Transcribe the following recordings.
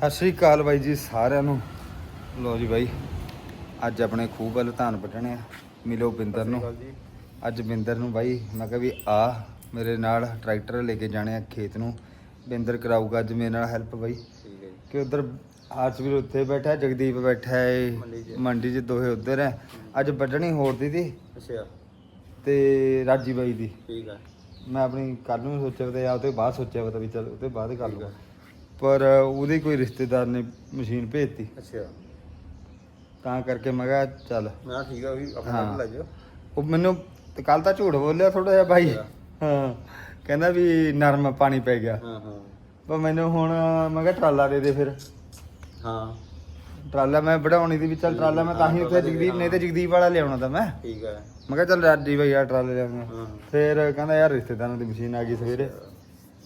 ਸਤਿ ਸ਼੍ਰੀ ਅਕਾਲ ਬਾਈ ਜੀ ਸਾਰਿਆਂ ਨੂੰ। ਲੋ ਜੀ ਬਾਈ ਅੱਜ ਆਪਣੇ ਖੂਹ ਵੱਲ ਧਾਨ ਪਟਣੇ ਆ। ਮਿਲੋ ਬਿੰਦਰ ਨੂੰ। ਅੱਜ ਬਿੰਦਰ ਨੂੰ ਬਾਈ ਮੈਂ ਕਿਹਾ ਵੀ ਆ ਮੇਰੇ ਨਾਲ ਟਰੈਕਟਰ ਲੈ ਕੇ ਜਾਣੇ ਆ ਖੇਤ ਨੂੰ। ਬਿੰਦਰ ਕਰਾਊਗਾ ਅੱਜ ਮੇਰੇ ਨਾਲ ਹੈਲਪ ਬਾਈ। ਕਿ ਉਧਰ ਆਰਚ ਵੀ ਉੱਥੇ ਬੈਠਾ ਜਗਦੀਪ ਬੈਠਾ ਹੈ ਮੰਡੀ 'ਚ। ਦੋਹੇ ਉਧਰ ਹੈ ਅੱਜ ਵੱਢਣੀ ਹੋਰ ਦੀ ਤੀ ਅੱਛਾ। ਤੇ ਰਾਜੀ ਬਾਈ ਦੀ। ਠੀਕ ਹੈ ਮੈਂ ਆਪਣੀ ਕੱਲ ਨੂੰ ਸੋਚਿਆ ਤੇ ਆ ਉਹਦੇ ਬਾਅਦ ਸੋਚਿਆ ਪਤਾ ਵੀ ਚੱਲ ਉਹਦੇ ਬਾਅਦ ਕਰ ਆ। ਪਰ ਉਹਦੇ ਕੋਈ ਰਿਸ਼ਤੇਦਾਰ ਨੇ ਮਸ਼ੀਨ ਭੇਜਤੀ। ਅੱਛਾ। ਤਾਂ ਕਰਕੇ ਮੈਂ ਕਿਹਾ ਚੱਲ। ਨਾ ਠੀਕ ਹੈ ਵੀ ਆਪਣਾ ਲੈ ਜਾਓ ਉਹ ਮੈਨੂੰ ਕੱਲ ਤਾਂ ਝੂਠ ਬੋਲਿਆ ਥੋੜਾ ਜਿਹਾ ਭਾਈ ਅੱਛਾ। ਹਾਂ। ਕਹਿੰਦਾ ਵੀ ਨਰਮ ਪਾਣੀ ਪੈ ਗਿਆ। ਹਾਂ ਹਾਂ। ਪਰ ਮੈਨੂੰ ਹੁਣ ਮੈਂ ਕਿਹਾ ਟਰਾਲਾ ਦੇ ਦੇ ਫਿਰ। ਹਾਂ। ਟਰਾਲਾ ਮੈਂ ਵਢਾਉਣੀ ਦੀ ਵੀ ਚੱਲ ਟਰਾਲਾ ਮੈਂ ਤਾਂ ਹੀ ਉੱਥੇ ਜਗਦੀਪ ਨਹੀਂ ਤੇ ਜਗਦੀਪ ਵਾਲਾ ਲਿਆਉਣਾ ਤਾਂ ਮੈਂ। ਠੀਕ ਹੈ ਮੈਂ ਕਿਹਾ ਚੱਲ ਰਾਜੀ ਭਾਈ ਆ ਟਰਾਲੇ ਲਿਆਉਂਗਾ ਹਾਂ। ਫਿਰ ਕਹਿੰਦਾ ਯਾਰ ਰਿਸ਼ਤੇਦਾਰਾਂ ਦੀ ਮਸ਼ੀਨ ਆ ਗਈ ਸਵੇਰੇ।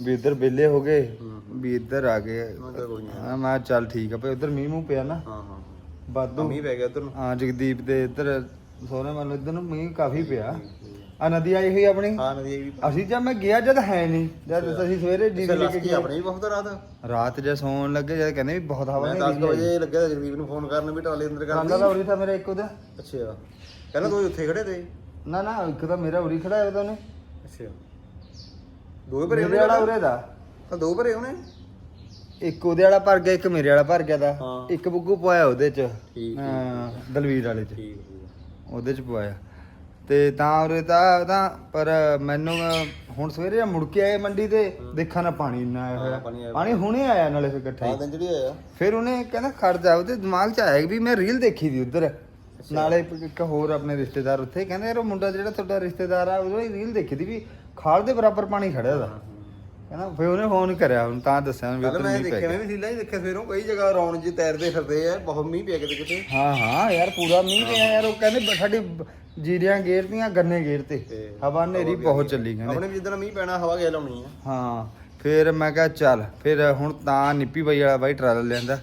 ਵੀ ਇੱਧਰ ਵਿਹਲੇ ਹੋ ਗਏ। ਵੀ ਇੱਧਰ ਆ ਗਏ। ਮੈਂ ਕਿਹਾ ਕੋਈ ਨਹੀਂ। ਹਾਂ ਮੈਂ ਕਿਹਾ ਚੱਲ ਠੀਕ ਆ ਭਾਈ ਉੱਧਰ ਮੀਂਹ ਮੂੰਹ ਪਿਆ ਨਾ। ਹਾਂ ਹਾਂ। ਵਾਧੂ। ਮੀਂਹ ਪੈ ਗਿਆ ਉਧਰ ਨੂੰ। ਹਾਂ ਜਗਦੀਪ ਦੇ ਇੱਧਰ ਸੋਹਣੇ ਮਨ ਇੱਧਰ ਨੂੰ ਮੀਂਹ ਕਾਫੀ ਪਿਆ। ਆ ਨਦੀ ਆਈ ਹੋਈ ਆਪਣੀ? ਹਾਂ ਨਦੀ ਵੀ ਅਸੀਂ ਜਦ ਮੈਂ ਗਿਆ ਜਦ ਹੈ ਨਹੀਂ। ਜਦ ਅਸੀਂ ਸਵੇਰੇ ਡੀਜ਼ਲ ਲੈ ਕੇ ਲੱਗੀ ਗਏ ਆਪਣੇ ਵੀ ਬਹੁਤ ਰਾਤ? ਰਾਤ ਜੇ ਸੌਣ ਲੱਗੇ ਜਦ ਕਹਿੰਦੇ ਵੀ ਬਹੁਤ ਹਵਾ ਮੈਂ ਨੇ 10 ਵਜੇ ਲੱਗਿਆ ਤਾਂ ਜਗਦੀਪ ਨੂੰ ਫੋਨ ਕਰਨ ਵੀ ਟਰਾਲੇ ਅੰਦਰ ਕਰ ਰਾਂਦਾ ਦਾ ਉਰੀ ਤਾਂ ਮੇਰਾ ਇੱਕ ਉਹਦਾ। ਅੱਛਾ। ਪਹਿਲਾਂ ਤੂੰ ਉੱਥੇ ਖੜੇ ਤੇ? ਨਾ ਨਾ ਇੱਕ ਤਾਂ ਮੇਰਾ ਉਰੀ ਖੜਾ ਹੈ ਉਹਦਾ ਨੇ ਅੱਛਾ। ਦੋ ਭਰੇ ਮੇਰੇ ਵਾਲਾ ਉਰੇ ਦਾ। ਹਾਂ ਦੋ ਭਰੇ ਉਹਨੇ ਇੱਕ ਉਹਦੇ ਵਾਲਾ ਭਰ ਗਿਆ ਇੱਕ ਮੇਰੇ ਵਾਲਾ ਭਰ ਗਿਆ ਦਾ। ਹਾਂ। ਇੱਕ ਬੁੱਗੂ ਪਵਾਇਆ ਉਹਦੇ ਚ। ਠੀਕ, ਹਾਂ ਦਲਵੀਰ ਵਾਲੇ ਚ। ਠੀਕ ਉਹਦੇ ਚ ਪਵਾਇਆ। ਤੇ ਤਾਂ ਉਰੇ ਤਾਂ ਤਾਂ ਪਰ ਮੈਨੂੰ ਹੁਣ ਸਵੇਰੇ ਜਦ ਮੁੜ ਕੇ ਆਏ ਮੰਡੀ ਤੇ ਦੇਖਾਂ ਨਾ ਪਾਣੀ ਇੰਨਾ ਆਇਆ ਹਾਂ, ਹੋਇਆ। ਪਾਣੀ ਆਇਆ ਪਾਣੀ ਹੁਣੇ ਆਇਆ ਨਾਲੇ ਫਿਰ ਇਕੱਠਾ। ਹਾਂ ਹੀ ਦਿਨ ਜਿਹੜੀ ਆਇਆ ਫਿਰ ਉਹਨੇ ਕਹਿੰਦਾ ਖੜ ਜਾ ਉਹਦੇ ਦਿਮਾਗ 'ਚ ਆਇਆ ਵੀ ਮੈਂ ਰੀਲ ਦੇਖੀ ਦੀ ਉਧਰ। ਨਾਲੇ ਇੱਕ ਹੋਰ ਆਪਣੇ ਰਿਸ਼ਤੇਦਾਰ ਉੱਥੇ ਕਹਿੰਦੇ ਯਾਰ ਉਹ ਮੁੰਡਾ ਜਿਹੜਾ ਤੁਹਾਡਾ ਰਿਸ਼ਤੇਦਾਰ ਆ ਉਹਦੀ ਰੀਲ ਦੇਖੀ ਦੀ ਵੀ ਖਾਲ ਦੇ ਬਰਾਬਰ ਪਾਣੀ ਖੜਿਆ ਦਾ ਕਹਿੰਦਾ ਫਿਰ ਉਹਨੇ ਫੋਨ ਕਰਿਆ ਹੁਣ ਤਾਂ ਦੱਸਿਆ ਵੀ ਕੱਲ ਉੱਧਰ ਮੈਂ ਮੀਂਹ ਪੈ ਦੇਖਿਆ ਗਿਆ। ਮੈਂ ਵੀ ਸੀਲਾ ਹੀ ਦੇਖਿਆ ਸਵੇਰੋਂ ਕਈ ਜਗ੍ਹਾ ਰੌਣ ਜੀ ਤੈਰਦੇ ਫਿਰਦੇ ਆ ਬਹੁਤ ਮੀਂਹ ਪਿਆ ਕਿਤੇ ਕਿਤੇ। ਹਾਂ ਹਾਂ ਯਾਰ ਪੂਰਾ ਮੀਂਹ ਪਿਆ ਯਾਰ ਉਹ ਕਹਿੰਦੇ ਬ- ਸਾਡੀ ਬ- ਜੀਰੀਆਂ ਗੇਰਤੀਆਂ ਗੰਨੇ ਗੇਰਤੇ। ਤੇ ਹਵਾ ਹਨੇਰੀ ਬਹੁਤ ਚੱਲੀ ਕਹਿੰਦੇ। ਆਪਣੇ ਵੀ ਜਿੱਦਣ ਮੀਂਹ ਪੈਣਾ ਹਵਾ ਗਿਆ ਲਾਉਣੀ ਆ। ਹਾਂ ਫਿਰ ਮੈਂ ਕਿਹਾ ਚੱਲ ਫਿਰ ਹੁਣ ਤਾਂ ਨਿੱਪੀ ਬਾਈ ਵਾਲਾ ਬਾਈ ਟਰਾਲਾ ਲੈਂਦਾ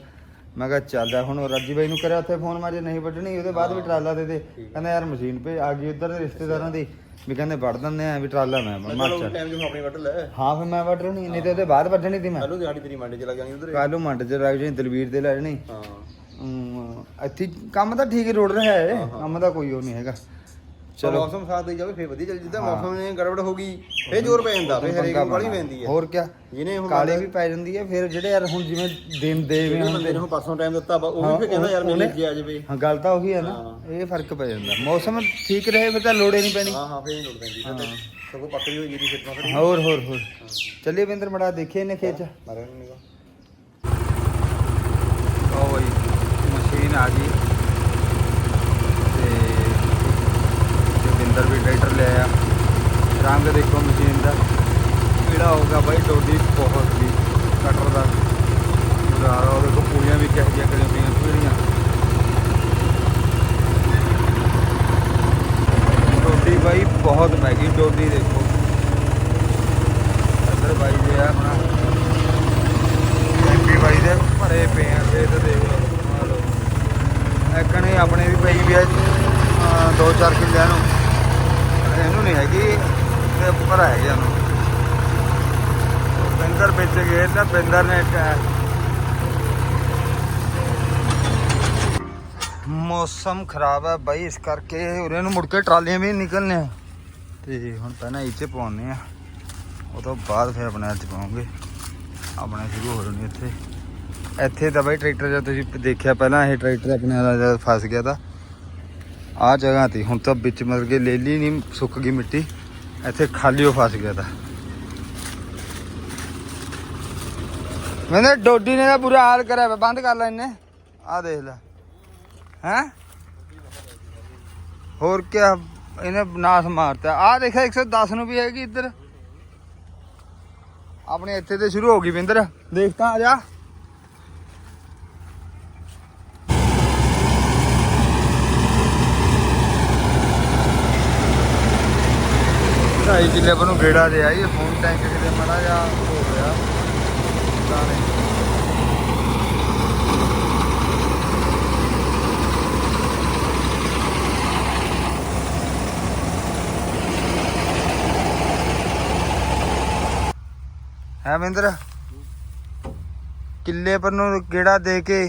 ਮੈਂ ਕਿਹਾ ਚੱਲਦਾ ਹੁਣ ਉਹ ਰਾਜੀ ਬਾਈ ਨੂੰ ਕਰਿਆ ਉੱਥੇ ਫੋਨ ਮਾਰੇ ਨਹੀਂ ਵੱਢਣੀ ਉਹਦੇ ਬਾਅਦ ਵੀ ਟਰਾਲਾ ਦੇ ਦੇ। ਕਹਿੰਦਾ ਯਾਰ ਮਸ਼ੀਨ ਭੇ ਆ ਗਈ ਉਧਰ ਦੇ ਰਿਸ਼ਤੇਦਾਰਾਂ ਦੀ। ਵੀ ਕਹਿੰਦੇ ਵੱਢ ਦਿੰਦੇ ਆ ਵੀ ਟਰਾਲਾ ਮੈਂ ਮੈਂ ਚਲੋ ਟਾਈਮ ਜੋ ਆਪਣੀ ਵੱਢ ਲੈ ਹਾਂ ਫਿਰ ਮੈਂ ਵੱਢਣੀ ਨਹੀਂ ਤੇ ਉਹਦੇ ਬਾਅਦ ਵੱਢਣੀ ਸੀ ਮੈਂ। ਕੱਲੂ ਦਿਹਾੜੀ ਤੇਰੀ ਮੰਡੇ ਚ ਲੱਗ ਜਾਣੀ ਉਧਰ। ਕੱਲ੍ਹ ਨੂੰ ਮੰਡ ਚ ਲੱਗ ਜਾਣੀ ਦਲਵੀਰ ਦੇ ਲੈ ਜਾਣੀ। ਹਾਂ। ਅਮ, ਇੱਥੇ ਕੰਮ ਤਾਂ ਠੀਕ ਰੋੜ ਰਿਹਾ ਹੈ। ਕੰਮ ਦਾ ਕੋਈ ਉਹ ਨਹੀਂ ਹੈਗਾ। ਚਲੋ। ਮੌਸਮ ਸਾਥ ਦੇ ਜਾਵੇ ਫੇਰ ਵਧੀਆ ਚੱਲ ਜਿੱਦਾਂ ਮੌਸਮ ਨੇ ਗੜਬੜ ਹੋ ਗਈ ਫੇਰ ਜ਼ੋਰ ਪੈ ਜਾਂਦਾ ਫੇਰ ਹਰੇਕ ਨੂੰ ਵਾਲੀ ਪੈਂਦੀ ਹੈ। ਹੋਰ ਕਿਆ? ਜਿਹਨੇ ਹੁਣ ਕਾਲੇ ਵੀ ਪੈ ਜਾਂਦੀ ਹੈ ਫਿਰ ਜਿਹੜੇ ਯਾਰ ਹੁਣ ਜਿਵੇਂ ਦਿਨ ਦੇ ਵੀ ਜਿਹੜੇ ਬੰਦੇ ਨੇ ਹੁਣ ਪਰਸੋਂ ਟਾਈਮ ਦਿੱਤਾ ਉਹ ਵੀ ਫੇਰ ਕਹਿੰਦਾ ਯਾਰ ਮੈਨੂੰ ਜੀ ਆ ਜਾਵੇ। ਹਾਂ ਗੱਲ ਤਾਂ ਉਹੀ ਹੈ ਨਾ। ਇਹ ਫ਼ਰਕ ਪੈ ਜਾਂਦਾ। ਮੌਸਮ ਠੀਕ ਰਹੇ ਫਿਰ ਤਾਂ ਲੋੜੇ ਨਹੀਂ ਪੈਣੀ। ਹਾਂ ਹਾਂ ਫੇਰ ਲੋੜ ਪੈਂਦੀ। ਫਿਰ ਸਗੋਂ ਪੱਕੀ ਹੋਈ ਜਿਹੜੀ ਖੇਤਾਂ ਖੜੀ ਹੋਰ ਹੋਰ ਹੋਰ। ਚੱਲੀਏ ਬਿੰਦਰ ਮੜਾ ਦੇਖੀਏ ਇਹਨੇ ਖੇਚ ਮਾਰੇ ਨੂੰ ਉਹ ਬਈ ਮਸ਼ੀਨ ਆ ਗਈ ਤੇ ਜੋਗਿੰਦਰ ਲਿਆ ਰੰਗ ਦੇਖੋ ਮਸ਼ੀਨ ਦਾ। ਪੀਲਾ ਹੋ ਬਾਈ, ਡੋਡੀ ਬਹੁਤ ਦੀ ਕਟਰ ਦਾ। ਗੁਜ਼ਾਰਾ ਉਹ ਦੇਖੋ ਪੂਰੀਆਂ ਵੀ ਕਿਹੋ ਜਿਹੀਆਂ ਕਰੀਆਂ ਪਈਆਂ ਪੀੜੀਆਂ ਡੋਡੀ ਬਾਈ ਬਹੁਤ ਮਹਿੰਗੀ ਡੋਡੀ ਦੇਖੋ ਇੱਧਰ ਬਾਈ ਦੇ ਆ ਆਪਣਾ ਐਮਪੀ ਬਾਈ ਦੇ ਭਰੇ ਪਏ ਆ ਖੇਤ ਦੇਖ ਲਓ ਆ ਲਓ ਐਕਣੇ ਆਪਣੇ ਵੀ ਪਈ ਵੀ ਆ ਅਹ ਦੋ ਚਾਰ ਕਿੱਲਿਆਂ ਨੂੰ ਇਹਨੂੰ ਨਹੀਂ ਹੈਗੀ ਤੇ ਉੱਪਰ ਹੈਗੇ ਉਹਨੂੰ ਬਿੰਦਰ ਵਿੱਚ ਗਏ ਤਾਂ ਬਿੰਦਰ ਨੇ ਇੱਕ ਮੌਸਮ ਖਰਾਬ ਹੈ ਬਾਈ ਇਸ ਕਰਕੇ ਉਰੇ ਨੂੰ ਮੁੜ ਕੇ ਟਰਾਲੀਆਂ ਵੀ ਨੀ ਨਿਕਲਨੇ ਤੇ ਹੁਣ ਪਹਿਲਾਂ ਇੱਥੇ ਪਾਉਣੇ ਆ ਉਹ ਤੋਂ ਬਾਅਦ ਫਿਰ ਆਪਣੇ ਅੱਜ ਪਾਉਂਗੇ ਆਪਣੇ ਸ਼ੁਰੂ ਹੋ ਰਹੇ ਇੱਥੇ। ਇੱਥੇ ਤਾਂ ਬਾਈ ਟਰੈਕਟਰ ਜਦ ਤੁਸੀਂ ਦੇਖਿਆ ਪਹਿਲਾਂ ਇਹ ਟਰੈਕਟਰ ਆਪਣੇ ਵਾਲਾ ਫਸ ਗਿਆ ਤਾਂ। ਆਹ ਜਗ੍ਹਾ ਤੇ ਹੁਣ ਤਾਂ ਵਿੱਚ ਮਤਲਬ ਕਿ ਲੇਲੀ ਨਹੀਂ ਸੁੱਕ ਗਈ ਮਿੱਟੀ। ਇੱਥੇ ਖਾਲੀ ਉਹ ਫਸ ਗਿਆ ਤਾਂ। ਮੈਨੇ ਡੋਡੀ ਨੇ ਤਾਂ ਬੁਰਾ ਹਾਲ ਕਰਿਆ ਵਾ, ਬੰਦ ਕਰ ਲੈ ਇਹਨੇ। ਆਹ ਦੇਖ ਲੈ। ਹੈ? ਹੋਰ ਕੀ ਇਹਨੇ ਨਾਸ ਮਾਰਤਾ। ਆਹ ਦੇਖਿਆ 110 ਨੂੰ ਵੀ ਹੈਗੀ ਇੱਧਰ। ਆਪਣੇ ਇੱਥੇ ਤੇ ਸ਼ੁਰੂ ਹੋ ਗਈ ਵਿੰਦਰ ਦੇਖ ਆ ਜਾ। ਢਾਈ ਕਿੱਲੇ ਪਰ ਨੂੰ ਗੇੜਾ ਦੇ ਆਈ ਫੋਨ ਟੈਂਕ ਕਿਤੇ ਮੜਾ ਜਾ ਹੋ ਗਿਆ। ਪਤਾ ਨਹੀਂ। ਹੈ ਵਿੰਦਰ ਕਿੱਲੇ ਪਰ ਨੂੰ ਗੇੜਾ ਦੇ ਕੇ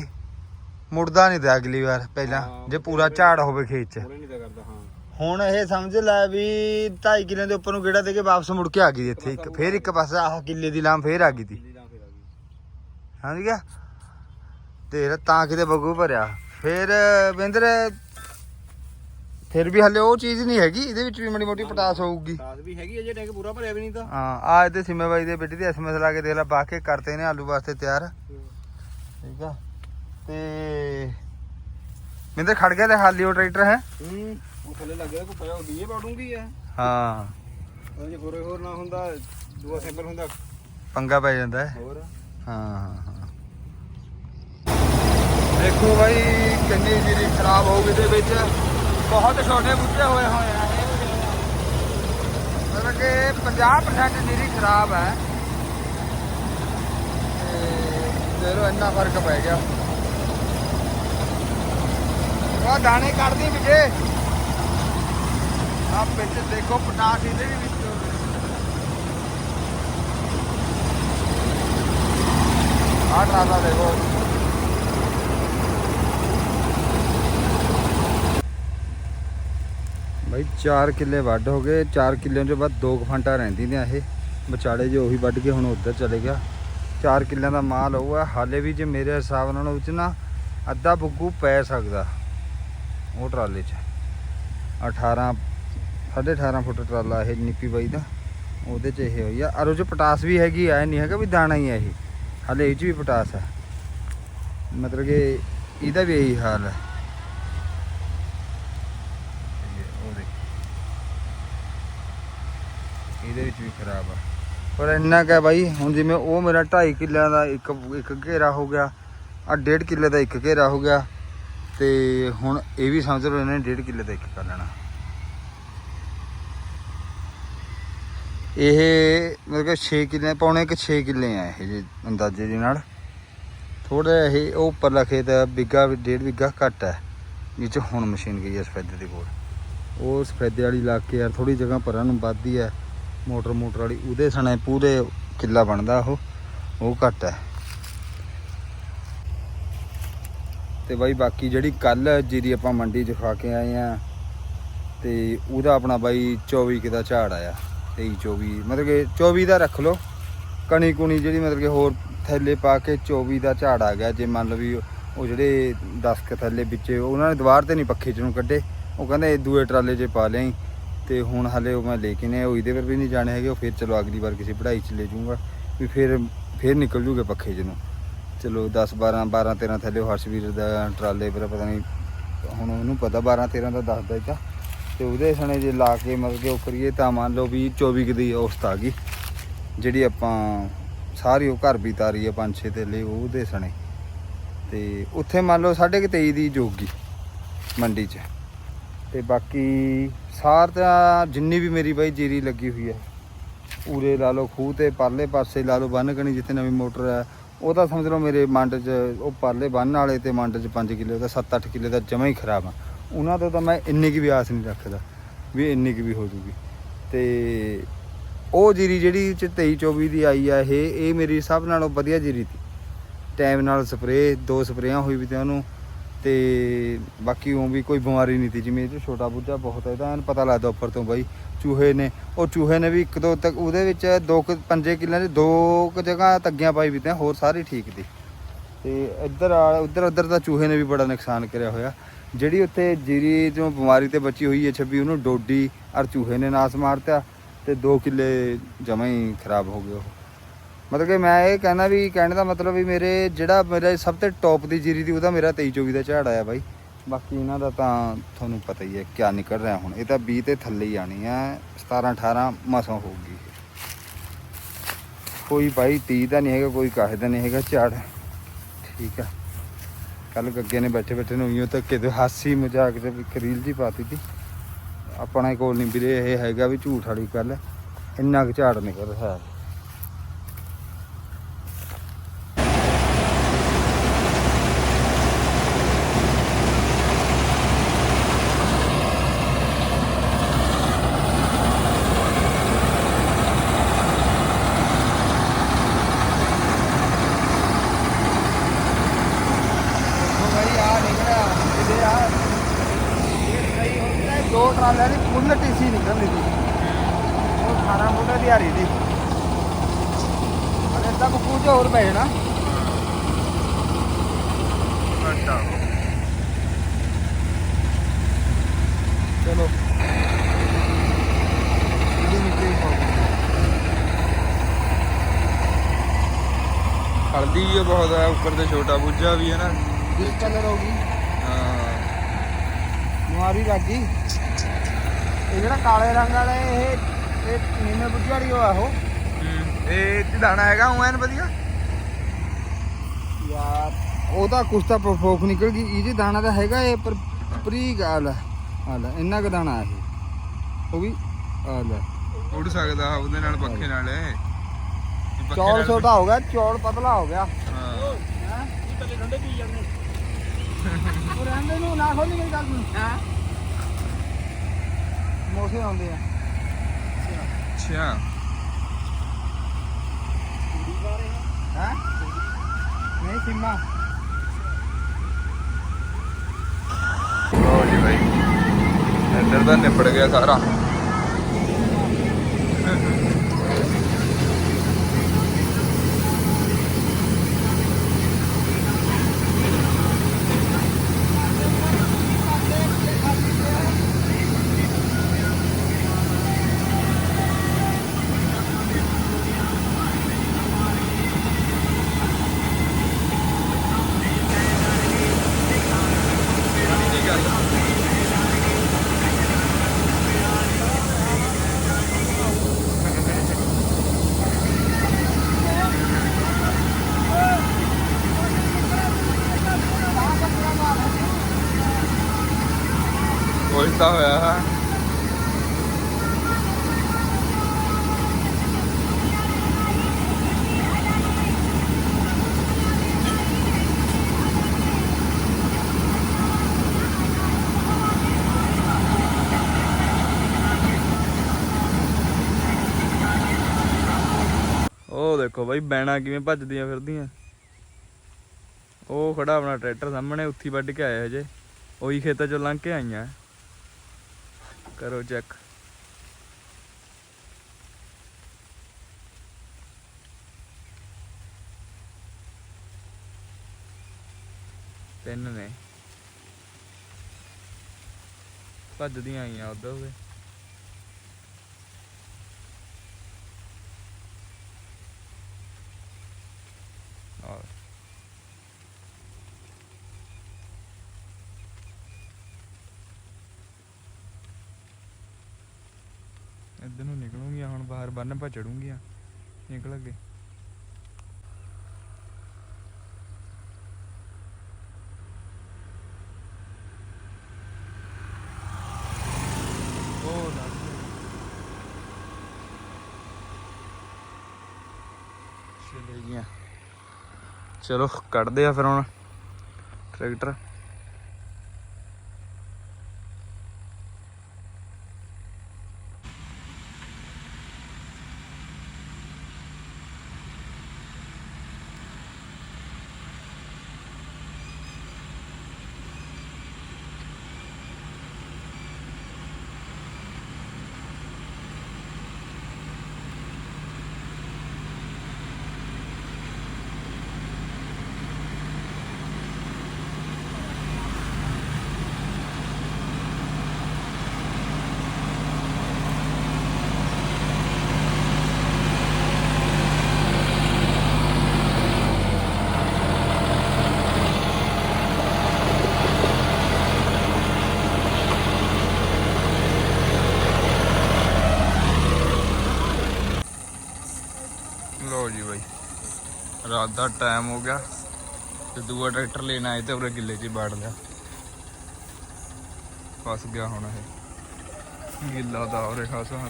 ਮੁੜਦਾ ਨਹੀਂ ਤੇ ਅਗਲੀ ਵਾਰ ਪਹਿਲਾਂ ਜੇ ਪੂਰਾ ਝਾੜ ਹੋਵੇ ਖੇਤ 'ਚ। ਉਹਨੇ ਨਹੀਂ ਤਾਂ ਕਰਦਾ ਹਾਂ। ਹੁਣ ਇਹ ਸਮਝ ਲੈ ਵੀ 2.5 ਕਿੱਲੇ ਦੇ ਉੱਪਰ ਨੂੰ ਗੇੜਾ ਦੇ ਕੇ ਵਾਪਸ ਮੁੜ ਕੇ ਆ ਗਈ ਇੱਥੇ ਇੱਕ ਫੇਰ ਇੱਕ ਪਾਸੇ ਆਹ ਕਿੱਲੇ ਦੀ ਲਾਮ ਫੇਰ ਆ ਗਈ ਤੀ। ਸਮਝ ਗਿਆ? ਤੇ ਤਾਂ ਕਿਤੇ ਬੱਗੂ ਭਰਿਆ। ਫਿਰ ਬਿੰਦਰ ਫਿਰ ਵੀ ਹਲੇ ਉਹ ਚੀਜ਼ ਨਹੀਂ ਹੈਗੀ ਇਹਦੇ ਵਿੱਚ ਵੀ ਮੜੀ ਮੋਟੀ ਪਟਾਸ ਹੋਊਗੀ। ਸਾਸ ਵੀ ਹੈਗੀ ਅਜੇ ਟੈਂਕ ਪੂਰਾ ਭਰਿਆ ਵੀ ਨਹੀਂ ਤਾਂ। ਹਾਂ ਆ ਇਹਦੇ ਸਿਮੇ ਬਾਈ ਦੇ ਬੇਟੀ ਦੇ ਐਸਐਮਐਸ ਲਾ ਕੇ ਦੇਖ ਲੈ ਬਾਹ ਕੇ ਕਰਤੇ ਨੇ ਆਲੂ ਵਾਸਤੇ ਤਿਆਰ। ਠੀਕ ਆ। ਤੇ ਬਿੰਦਰ ਖੜ ਗਿਆ ਤੇ ਹਾਲੀ ਉਹ ਟਰੈਕਟਰ ਹੈ। ਹੂੰ ਉਹ ਥੱਲੇ ਲੱਗ ਗਿਆ ਕੋ ਪਿਆ ਉਹ ਡੀਏ ਪਾੜੂੰਗੀ ਆ। ਹਾਂ। ਉਹ ਜੇ ਹੋਰੇ ਹੋਰ ਨਾ ਹੁੰਦਾ ਦੂਆ ਸੈਂਪਲ ਹੁੰਦਾ। ਪੰਗਾ ਪੈ ਜਾਂਦਾ ਹੈ। ਹੋਰ? ਹਾਂ ਹਾਂ ਹਾਂ। ਦੇਖੋ ਬਾਈ ਕਿੰਨੀ ਜੀਰੀ ਖਰਾਬ ਹੋ ਗਈ ਦੇ ਵਿੱਚ। ਬਹੁਤ ਛੋਟੇ ਬੁੱਝੇ ਹੋਏ ਹੋਏ ਆ ਮਤਲਬ ਕਿ 50% ਜੀਰੀ ਖਰਾਬ ਹੈ। ਚਲੋ ਇੰਨਾ ਫ਼ਰਕ ਪੈ ਗਿਆ। ਉਹ ਦਾਣੇ ਕੱਢਦੀ ਵਿਜੇ ਆਪ ਵਿੱਚ ਦੇਖੋ, ਪਟਾਸ ਇਹਦੇ ਵੀ ਵਿੱਚ ਆ ਟਰਾਲਾ ਦੇਖੋ। ਬਾਈ 4 ਕਿੱਲੇ ਵੱਢ ਹੋ ਗਏ। 4 ਕਿੱਲਿਆਂ 'ਚੋਂ ਬਾਅਦ ਦੋ ਕੁ ਫਾਂਟਾ ਰਹਿੰਦੀ ਨੇ ਇਹ। ਵਿਚਾਲੇ ਜੇ ਉਹੀ ਵੱਢ ਕੇ ਹੁਣ ਉੱਧਰ ਚਲੇ ਗਿਆ। 4 ਕਿੱਲਿਆਂ ਦਾ ਮਾਲ ਹੋਊਗਾ ਹਾਲੇ ਵੀ ਜੇ ਮੇਰੇ ਹਿਸਾਬ ਨਾਲ ਉਹ 'ਚ ਨਾ ਅੱਧਾ ਬੁੱਗੂ ਪੈ ਸਕਦਾ। ਉਹ ਟਰਾਲੇ 'ਚ। 18 18.5 ਫੁੱਟ ਟਰਾਲਾ ਇਹ ਨਿੱਪੀ ਬਾਈ ਦਾ। ਉਹਦੇ 'ਚ ਇਹ ਹੋਈ ਆ। ਔਰ ਉਹ 'ਚ ਪਟਾਸ ਵੀ ਹੈਗੀ ਆ ਇਹ ਨਹੀਂ ਹੈਗਾ ਵੀ ਦਾਣਾ ਹੀ ਆ ਇਹ। ਹਾਲੇ ਇਹ 'ਚ ਵੀ ਪਟਾਸ ਹੈ ਮਤਲਬ ਕਿ ਇਹਦਾ ਵੀ ਇਹੀ ਹਾਲ ਹੈ ਇਹ ਉਹ ਦੇਖ ਇਹਦੇ ਵਿੱਚ ਵੀ ਖਰਾਬ ਆ। ਪਰ ਇੰਨਾ ਕਾ ਬਾਈ, ਹੁਣ ਜਿਵੇਂ ਉਹ ਮੇਰਾ 2.5 ਕਿੱਲਿਆਂ ਦਾ ਇੱਕ ਇੱਕ ਘੇਰਾ ਹੋ ਗਿਆ ਆ 1.5 ਕਿੱਲੇ ਦਾ ਇੱਕ ਘੇਰਾ ਹੋ ਗਿਆ, ਤੇ ਹੁਣ ਇਹ ਵੀ ਸਮਝ ਲਓ ਇਹਨੇ 1.5 ਕਿੱਲੇ ਦਾ ਇੱਕ ਕਰ ਲੈਣਾ। ਇਹ ਮਤਲਬ ਕਿ 6 ਕਿੱਲੇ, ਪੌਣੇ ਕਿ 6 ਕਿੱਲੇ ਆ ਇਹ ਜੇ ਅੰਦਾਜ਼ੇ ਦੇ ਨਾਲ। ਥੋੜਾ ਇਹ, ਉਹ ਉੱਪਰਲਾ ਖੇਤ ਬਿੱਗਾ ਡੇਢ ਬਿੱਗਾ ਘੱਟ ਹੈ ਜਿੱਚ ਹੁਣ ਮਸ਼ੀਨ ਗਈ ਹੈ ਸਫੈਦੇ ਦੇ ਕੋਲ। ਉਹ ਸਫੈਦੇ ਵਾਲੀ ਲਾ ਕੇ ਯਾਰ ਥੋੜੀ ਜਗ੍ਹਾ ਪਰਾਂ ਨੂੰ ਵੱਧਦੀ ਹੈ। ਮੋਟਰ ਮੋਟਰ ਵਾਲੀ, ਉਹਦੇ ਸਣੇ ਪੂਰੇ ਕਿੱਲਾ ਬਣਦਾ ਉਹ ਉਹ ਘੱਟ ਹੈ। ਤੇ ਬਾਈ ਬਾਕੀ ਜਿਹੜੀ ਕੱਲ ਜਿਹਦੀ ਆਪਾਂ ਮੰਡੀ 'ਚ ਖਾ ਕੇ ਆਏ ਆ ਤੇ ਉਹਦਾ ਆਪਣਾ ਬਾਈ 24 ਕੁ ਦਾ ਝਾੜ ਆਇਆ 23 24 ਮਤਲਬ ਕਿ 24 ਦਾ ਰੱਖ ਲਓ। ਕਣੀ ਕੁਣੀ ਜਿਹੜੀ ਮਤਲਬ ਕਿ ਹੋਰ ਥੈਲੇ ਪਾ ਕੇ 24 ਦਾ ਝਾੜ ਆ ਗਿਆ, ਜੇ ਮੰਨ ਲਓ ਵੀ ਉਹ ਜਿਹੜੇ 10 ਕ ਥੱਲੇ ਵਿੱਚ, ਉਹਨਾਂ ਨੇ ਦੀਵਾਰ ਤੇ ਨਹੀਂ ਪੱਖੇ ਚ ਨੂੰ ਕੱਢੇ, ਉਹ ਕਹਿੰਦੇ ਦੂਏ ਟਰਾਲੇ 'ਚ ਪਾ ਲਿਆਈ। ਤੇ ਹੁਣ ਹਲੇ ਉਹ ਮੈਂ ਲੈ ਕੇ ਨੇ ਉਹ ਇਹਦੇ ਪਰ ਵੀ ਨਹੀਂ ਜਾਣੇ ਹੈਗੇ, ਉਹ ਫਿਰ ਚਲੋ ਅਗਲੀ ਵਾਰ ਕਿਸੇ ਪੜ੍ਹਾਈ 'ਚ ਲੈ ਜਾਊਂਗਾ, ਵੀ ਫਿਰ ਫਿਰ ਨਿਕਲ ਜੂਗੇ ਪੱਖੇ 'ਚ ਨੂੰ ਚਲੋ 10 12 12 13 ਥੱਲੇ ਉਹ ਹਰਸ਼ਵੀਰ ਦਾ ਟਰਾਲੇ ਪਰ ਪਤਾ ਨਹੀਂ, ਹੁਣ ਉਹਨੂੰ ਪਤਾ 12 13 ਦਾ ਦੱਸਦਾ ਇਹ ਤਾਂ ਤੇ ਉਹਦੇ ਸਣੇ ਜੇ ਲਾ ਕੇ ਮਤਲਬ ਕਿ ਉਹ ਕਰੀਏ ਤਾਂ ਮੰਨ ਲਓ ਵੀ 24 ਕੁ ਦੀ ਔਸਤ ਆ ਗਈ, ਜਿਹੜੀ ਆਪਾਂ ਸਾਰੀ ਉਹ ਘਰ ਵੀ ਤਾਰੀ ਆ ਪੰਜ ਛੇ ਤੇ ਲੈ ਉਹਦੇ ਸਣੇ। ਤੇ ਉੱਥੇ ਮੰਨ ਲਓ ਸਾਢੇ ਕੁ 23 ਦੀ ਜੋਗੀ ਮੰਡੀ 'ਚ। ਤੇ ਬਾਕੀ ਸਾਰ ਤਾਂ ਜਿੰਨੀ ਵੀ ਮੇਰੀ ਬਾਈ ਜੀਰੀ ਲੱਗੀ ਹੋਈ ਹੈ ਉਰੇ ਲਾ ਲਓ ਖੂਹ ਤੇ, ਪਰਲੇ ਪਾਸੇ ਲਾ ਲਓ ਬੰਨ ਕਣੀ ਜਿੱਥੇ ਨਵੀਂ ਮੋਟਰ ਹੈ, ਉਹ ਤਾਂ ਸਮਝ ਲਓ ਮੇਰੇ ਮੰਡ 'ਚ ਉਹ ਪਰਲੇ ਬੰਨ ਵਾਲੇ ਤੇ ਮੰਡ 'ਚ 5 ਕਿੱਲੇ ਦਾ 7-8 ਕਿੱਲੇ ਦਾ ਜਮਾ ਹੀ ਖਰਾਬ ਆ। ਉਹਨਾਂ ਤੋਂ ਤਾਂ ਮੈਂ ਇੰਨੀ ਕੁ ਵੀ ਆਸ ਨਹੀਂ ਰੱਖਦਾ ਵੀ ਇੰਨੀ ਕੁ ਵੀ ਹੋ ਜੂਗੀ। ਤੇ ਉਹ ਜੀਰੀ ਜਿਹੜੀ ਚ 23 24 ਦੀ ਆਈ ਆ ਇਹ ਇਹ ਮੇਰੀ ਸਭ ਨਾਲੋਂ ਵਧੀਆ ਜੀਰੀ ਸੀ ਟਾਈਮ ਨਾਲ ਸਪਰੇਅ, ਦੋ ਸਪਰੇਆਂ ਹੋਈ ਵੀ ਤੇ ਉਹਨੂੰ। ਤੇ ਬਾਕੀ ਉਹ ਵੀ ਕੋਈ ਬਿਮਾਰੀ ਨਹੀਂ ਸੀ, ਜਿਵੇਂ ਇਹ ਛੋਟਾ ਬੁੱਝਾ ਬਹੁਤ ਹੈ ਤਾਂ ਪਤਾ ਲੱਗਦਾ ਉੱਪਰ ਤੋਂ ਬਾਈ, ਚੂਹੇ ਨੇ। ਉਹ ਚੂਹੇ ਨੇ ਵੀ ਇੱਕ ਦੋ ਤੱਕ, ਉਹਦੇ ਵਿੱਚ ਦੋ ਕੁ, ਪੰਜੇ ਕਿੱਲਿਆਂ ਦੇ ਦੋ ਕੁ ਜਗ੍ਹਾ ਤੱਗੀਆਂ ਪਾਈ ਵੀ ਤੇ ਹੋਰ ਸਾਰੀ ਠੀਕ ਸੀ। ਤੇ ਇੱਧਰ ਆ, ਉੱਧਰ ਉੱਧਰ ਤਾਂ ਚੂਹੇ ਨੇ ਵੀ ਬੜਾ ਨੁਕਸਾਨ ਕਰਿਆ ਹੋਇਆ। ਜਿਹੜੀ ਉੱਥੇ ਜੀਰੀ ਤੋਂ ਬਿਮਾਰੀ ਤੇ ਬਚੀ ਹੋਈ ਹੈ ਛੱਬੀ, ਉਹਨੂੰ ਡੋਡੀ ਔਰ ਚੂਹੇ ਨੇ ਨਾਸ ਮਾਰਤਾ ਤੇ 2 ਕਿੱਲੇ ਜਮਾਂ ਹੀ ਖਰਾਬ ਹੋ ਗਏ ਉਹ। ਮਤਲਬ ਕਿ ਮੈਂ ਇਹ ਕਹਿੰਦਾ ਵੀ, ਕਹਿਣ ਦਾ ਮਤਲਬ ਵੀ ਮੇਰੇ ਜਿਹੜਾ ਮੇਰਾ ਸਭ ਤੋਂ ਟੌਪ ਦੀ ਜੀਰੀ ਦੀ, ਉਹਦਾ ਮੇਰਾ 23 24 ਦਾ ਝਾੜ ਆਇਆ ਬਾਈ। ਬਾਕੀ ਇਹਨਾਂ ਦਾ ਤਾਂ ਤੁਹਾਨੂੰ ਪਤਾ ਹੀ ਹੈ ਕਿਆ ਨਿਕਲ ਰਿਹਾ ਹੁਣ। ਇਹ ਤਾਂ 20 ਤੇ ਥੱਲੇ ਹੀ ਆਣੀ ਹੈ 17 18 ਮਸਾਂ ਹੋਊਗੀ ਕੋਈ ਬਾਈ 30 ਦਾ ਨਹੀਂ ਹੈਗਾ, ਕੋਈ ਕਾਹੇ ਦਾ ਨਹੀਂ ਹੈਗਾ ਝਾੜ। ਠੀਕ ਆ। ਕੱਲ ਗੱਗੇ ਨੇ ਬੈਠੇ ਬੈਠੇ ਨੂੰ ਉਈਓ ਧੱਕੇ ਤੇ ਹਾਸੀ ਮਜ਼ਾਕ ਤੇ ਕਰੀਲ ਰੀਲ ਜੀ ਪਾਤੀ ਤੀ ਆਪਣੇ ਕੋਲ ਨਹੀਂ ਵੀਰੇ, ਇਹ ਹੈਗਾ ਵੀ ਝੂਠ ਵਾਲੀ ਗੱਲ ਇੰਨਾ ਕੁ ਝਾੜ ਨਿਕਲ ਰਿਹਾ। ਹੈ ਟੀਸੀ ਨਿਕਲਦੀ ਸੀ ਉਹ 18 ਫੁੱਟ ਦੀ ਹਾਰੀ ਦੀ ਅਰੇ ਤਾਂ ਕੁੱਕੂ ਚ ਹੋਰ ਪੈ ਜਾਣਾ ਅੱਛਾ ਚਲੋ ਇਹਦੀ ਮਿੱਟੀ ਪਾਓ ਬਹੁਤ ਹੈ ਉੱਪਰ ਤੇ ਛੋਟਾ ਬੁੱਝਾ ਵੀ ਹੈ ਨਾ। ਜਿਸ ਕਲਰ ਹੋ ਗਈ। ਹਾਂ। ਮੁਆਰੀ ਲੱਗ ਇਹ ਜਿਹੜਾ ਕਾਲੇ ਰੰਗ ਵਾਲਾ ਇਹ ਇਹ ਨੀਵੇਂ ਬੁੱਝੀ ਵਾਲੀ ਉਹ ਆ ਉਹ। ਹੂੰ। ਇਹ ਦਾਣਾ ਹੈਗਾ ਉਹ ਐਨ ਵਧੀਆ? ਯਾਰ ਉਹ ਤਾਂ ਕੁਛ ਤਾਂ ਫੋਕ ਨਿਕਲ ਗਈ। ਇਹਦੇ ਦਾਣਾ ਤਾਂ ਹੈਗਾ ਇਹ ਪਰ ਪਰੀ ਗਾਲ ਆ ਲੈ ਇੰਨਾ ਕੁ ਦਾਣਾ ਇਹ। ਉਹ ਵੀ ਆ ਲੈ। ਉੱਡ ਸਕਦਾ ਉਹਦੇ ਨਾਲ ਪੱਖੇ ਨਾਲ ਚੌਲ ਛੋਟਾ ਹੋ ਗਿਆ ਚੌਲ ਪਤਲਾ ਹੋ ਗਿਆ। ਹਾਂ। ਉਹ ਰਹਿੰਦੇ ਨੂੰ ਨਾ ਖੋਲੀ ਮੇਰੀ ਗੱਲ ਨੂੰ ਹਾਂ। ਮੋਸੇ ਆਉਂਦੇ ਆ। ਅੱਛਾ। ਹਾਂ? ਨਹੀਂ ਸਿੰਮਾ। ਲੋ ਜੀ ਭਾਈ ਇੱਧਰ ਨਿਪੜ ਗਿਆ ਸਾਰਾ। ਕੋਈ ਹੋਇਆ ਹੈ। ਉਹ ਦੇਖੋ ਬਾਈ, ਬੈਣਾ ਕਿਵੇਂ ਭੱਜਦੀਆਂ ਫਿਰਦੀਆਂ। ਉਹ ਖੜਾ ਆਪਣਾ ਟਰੈਕਟਰ ਸਾਹਮਣੇ, ਉੱਥੀ ਵੱਢ ਕੇ ਆਇਆ ਹਜੇ। ਉਹੀ ਖੇਤਾਂ ਚੋਂ ਲੰਘ ਕੇ ਆਈਆਂ। ਕਰੋ ਚੈੱਕ। ਤਿੰਨ ਨੇ। ਭੱਜਦੀਆਂ ਆਈਆਂ ਉਧਰ ਉਹਦੇ ਇੱਧਰ ਨੂੰ ਨਿਕਲੂੰਗੀਆਂ ਹੁਣ ਬਾਹਰ ਬੰਨ ਪਾ ਚੜੂੰਗੀਆਂ। ਨਿਕਲ ਅੱਗੇ। ਚਲੋ ਕੱਢਦੇ ਆ ਫਿਰ ਹੁਣ। ਟਰੈਕਟਰ ਲੋ ਜੀ ਬਾਈ ਰਾਤ ਦਾ ਟਾਈਮ ਹੋ ਗਿਆ ਤੇ ਦੂਆ ਟਰੈਕਟਰ ਲੈਣ ਆਏ ਤੇ ਉਰੇ ਗਿੱਲੇ 'ਚ ਹੀ ਬਾੜ ਲਿਆ। ਫਸ ਗਿਆ ਹੁਣ ਇਹ। ਗਿੱਲਾ ਦਾ ਉਰੇ ਖਾਸਾ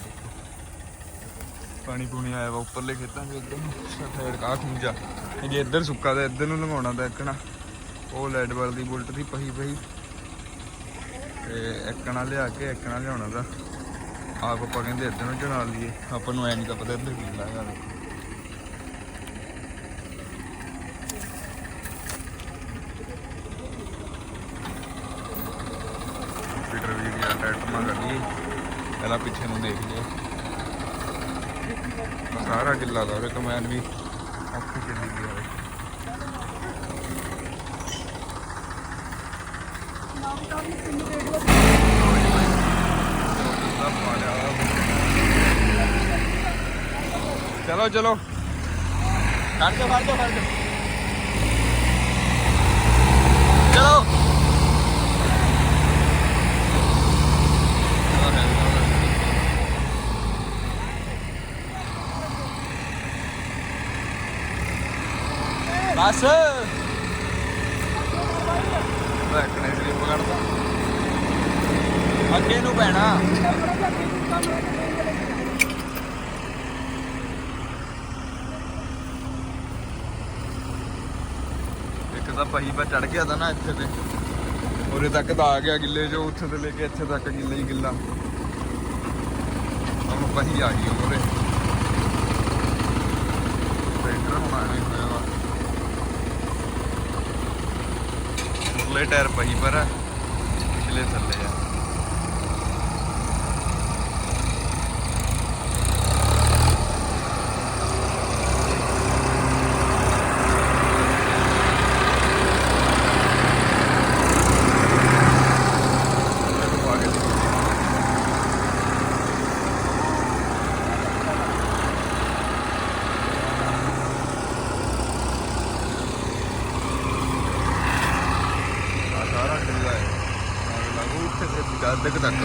ਪਾਣੀ ਪੂਣੀ ਆਇਆ ਵਾ ਉੱਪਰਲੇ ਖੇਤਾਂ 'ਚ ਇੱਧਰ ਨੂੰ ਸਾਈਡ ਕਾ ਖੂੰਜਾ। ਜੇ ਇੱਧਰ ਸੁੱਕਾ ਤਾਂ ਇੱਧਰ ਨੂੰ ਲੰਘਾਉਣਾ ਤਾਂ ਇੱਕਣਾ ਉਹ ਲੈਡਵਲ ਦੀ ਬੁਲਟ ਦੀ ਪਹੀ ਪਹੀ। ਤੇ ਇੱਕਣਾ ਲਿਆ ਕੇ ਇੱਕਣਾ ਲਿਆਉਣਾ ਦਾ। ਆਪ ਆਪਾਂ ਕਹਿੰਦੇ ਇੱਧਰ ਨੂੰ ਚੜਾ ਲਈਏ। ਆਪਾਂ ਨੂੰ ਐ ਨਹੀਂ ਤਾਂ ਪਤਾ ਇੱਧਰ ਕੀ ਲਾਇਆ। ਕੰਪਿਊਟਰ ਪਿੱਛੇ ਨੂੰ ਦੇਖ ਲਿਓ। ਸਾਰਾ ਗਿੱਲਾ ਦਾ ਉਹਦੇ ਕਮੈਨ ਵੀ ਔਖੀ ਚੱਲੀ ਗਈ ਹੋਵੇ ਚਲੋ ਚਲੋ। ਕੱਢ ਕੇ ਫੜ ਕੇ ਫੜ ਕੇ ਚਲੋ। ਬਸ। ਰੱਖਣੇ ਸੀ ਪਕੜਦਾ ਅੱਗੇ ਨੂੰ ਪੈਣਾ। ਇੱਕ ਤਾਂ ਪਹੀ ਪਾ ਚੜ ਗਿਆ ਤਾਂ ਨਾ ਇੱਥੇ ਤੇ। ਉਰੇ ਤੱਕ ਤਾਂ ਆ ਗਿਆ ਗਿੱਲੇ ਜੋ ਉੱਥੇ ਤੇ ਲੈ ਕੇ ਇੱਥੇ ਤੱਕ ਗਿੱਲੇ ਹੀ ਗਿੱਲਾ। ਹੁਣ ਪਹੀ ਆ ਗਈ ਉਹਰੇ ਟਰੈਕਟਰ ਹੁਣ ਆਣੇ ਹੋਇਆ ਵਾ ਟਾਇਰ ਪਹੀ ਪਰ ਪਿਛਲੇ ਥੱਲੇ ਆ ਗਏ ਆ ਸਾਰਾ ਢਿੱਲਾ ਹੈ ਆ ਲੱਗੂ ਉੱਥੇ ਤੇ ਜਦ ਤੱਕ ਤੱਕ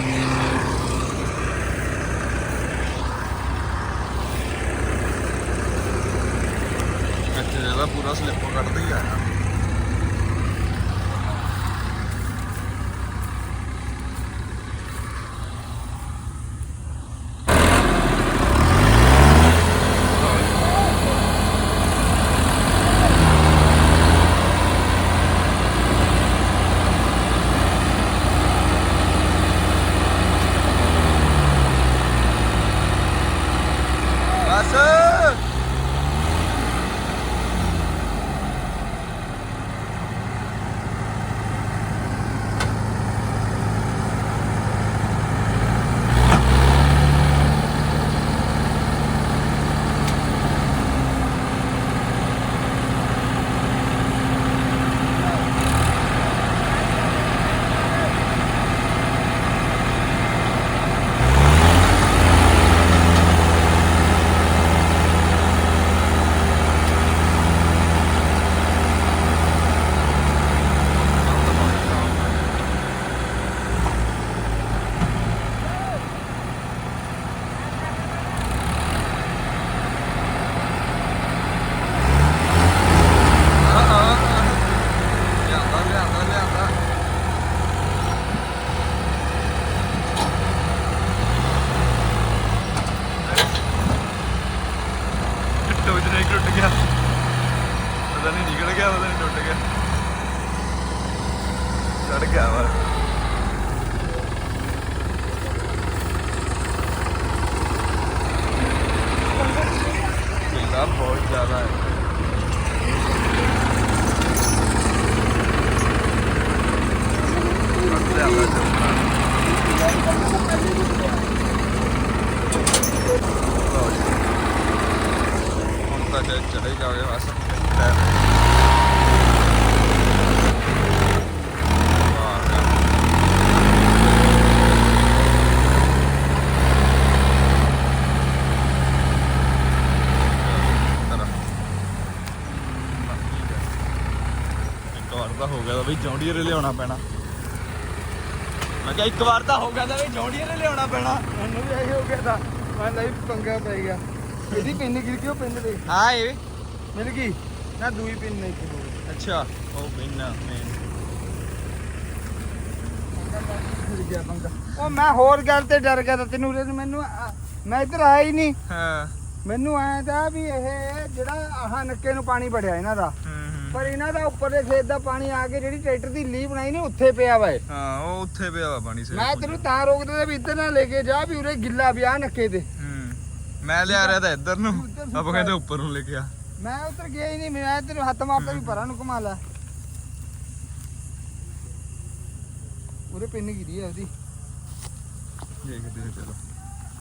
ਇੱਥੇ ਜਿਹੜਾ ਪੂਰਾ ਜੌਂਡੀਅਰ ਲਿਆਉਣਾ ਪੈਣਾ। ਮੈਂ ਕਿਹਾ ਇੱਕ ਵਾਰ ਤਾਂ ਹੋ ਗਿਆ ਤਾਂ ਬਈ ਜੌਂਡੀਅਰ ਲਿਆਉਣਾ ਪੈਣਾ। ਮੈਨੂੰ ਵੀ ਇਹੀ ਹੋ ਗਿਆ ਤਾਂ ਮੈਂ ਲਈ ਪੰਗਾ ਪੈ ਗਿਆ। ਇਹਦੀ ਪਿੰਨ ਗਿਰ ਗਈ ਉਹ ਪਿੰਨ ਦੇ। ਹਾਂ ਇਹ ਮਿਲ ਗਈ ਨਾ ਦੂਈ ਪਿੰਨ ਨਹੀਂ ਸੀ ਅੱਛਾ ਉਹ ਗਿਆ ਪੰਗਾ। ਉਹ ਮੈਂ ਹੋਰ ਗੱਲ ਤੇ ਡਰ ਗਿਆ ਤਾਂ ਤੈਨੂੰ ਮੈਨੂੰ ਮੈਂ ਇੱਧਰ ਆਇਆ ਹੀ ਨਹੀਂ। ਹਾਂ। ਮੈਨੂੰ ਆਇਆ ਤਾਂ ਵੀ ਇਹ ਜਿਹੜਾ ਆਹ ਨੱਕੇ ਨੂੰ ਪਾਣੀ ਵੜਿਆ ਇਹਨਾਂ ਦਾ ਪਰ ਇਹਨਾਂ ਦਾ ਉੱਪਰ ਦੇ ਖੇਤ ਦਾ ਪਾਣੀ ਆ ਕੇ ਜਿਹੜੀ ਟਰੈਕਟਰ ਦੀ ਲੀ ਬਣਾਈ ਨੇ ਉੱਥੇ ਪਿਆ ਵਾ ਇਹ। ਹਾਂ ਉਹ ਉੱਥੇ ਪਿਆ ਵਾ ਪਾਣੀ ਸੇ ਮੈਂ ਤੈਨੂੰ ਤਾਂ ਰੋਕਦਾ ਵੀ ਇੱਧਰ ਨਾ ਲੈ ਕੇ ਜਾ ਵੀ ਉਰੇ ਗਿੱਲਾ ਪਿਆ ਨੱਕੇ ਤੇ। ਹੂੰ ਮੈਂ ਲਿਆ ਰਿਹਾ ਤਾਂ ਇੱਧਰ ਨੂੰ ਆਪਾਂ ਸੁੱਕਾ ਕਹਿੰਦੇ ਉੱਪਰ ਨੂੰ ਲੈ ਕੇ ਆ। ਮੈਂ ਉੱਧਰ ਗਿਆ ਹੀ ਨਹੀਂ ਮੈਂ ਤੈਨੂੰ ਹੱਥ ਮਾਰਦਾ ਵੀ ਪਰਾਂ ਨੂੰ ਘੁਮਾ ਲੈ। ਉਰੇ ਪਿੰਨ ਗਿਰੀ ਆ ਉਹਦੀ। ਦੇਖਦੇ ਹਾਂ ਚਲੋ।